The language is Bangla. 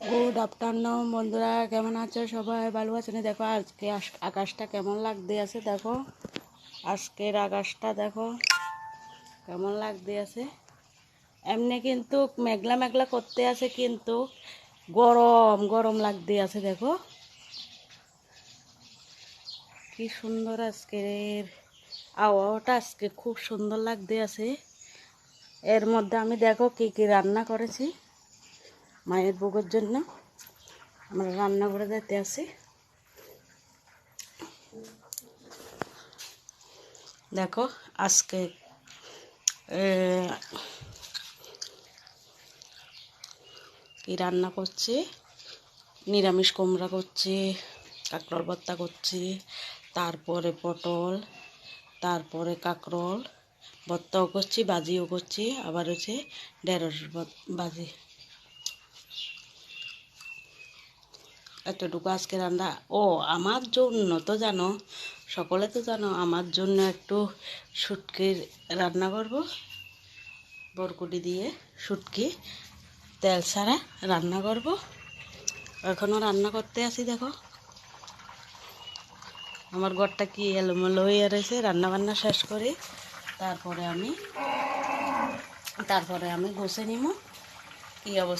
গুড আফটারনুন বন্ধুরা, কেমন আছো? সবাই ভালো আছো? না দেখো, আজকে আকাশটা কেমন লাগতে আছে, দেখো। আজকের আকাশটা, দেখো, কেমন লাগতে আছে। এমনি কিন্তু মেঘলা মেঘলা করতে আছে, কিন্তু গরম গরম লাগতে আছে, দেখো। কি সুন্দর আজকের আবহাওয়াটা, আজকে খুব সুন্দর লাগতে আছে। এর মধ্যে আমি দেখো কি কি রান্না করেছি। মায়ের বুকের জন্য আমরা রান্না করে যেতে আছি দেখো, আজকে কি রান্না করছি? নিরামিষ কুমড়া করছি, কাঁকরোল ভর্তা করছি, তারপরে পটল, তারপরে কাঁকরোল, ভর্তাও করছি বাজিও করছি, আবার হচ্ছে ঢেঁড়স বাজি এতটুকু আজকে রান্না। ও, আমার জন্য তো জানো, সকলে তো জানো, আমার জন্য একটু শুটকির রান্না করব। বরকুটি দিয়ে শুটকি, তেল ছাড়া রান্না করব। এখনও রান্না করতে আসি দেখো। আমার ঘরটা কি এলোমেলো হয়ে রয়েছে রান্না বান্না শেষ করে। তারপরে আমি তারপরে আমি ঘষে নিব কী অবস্থা?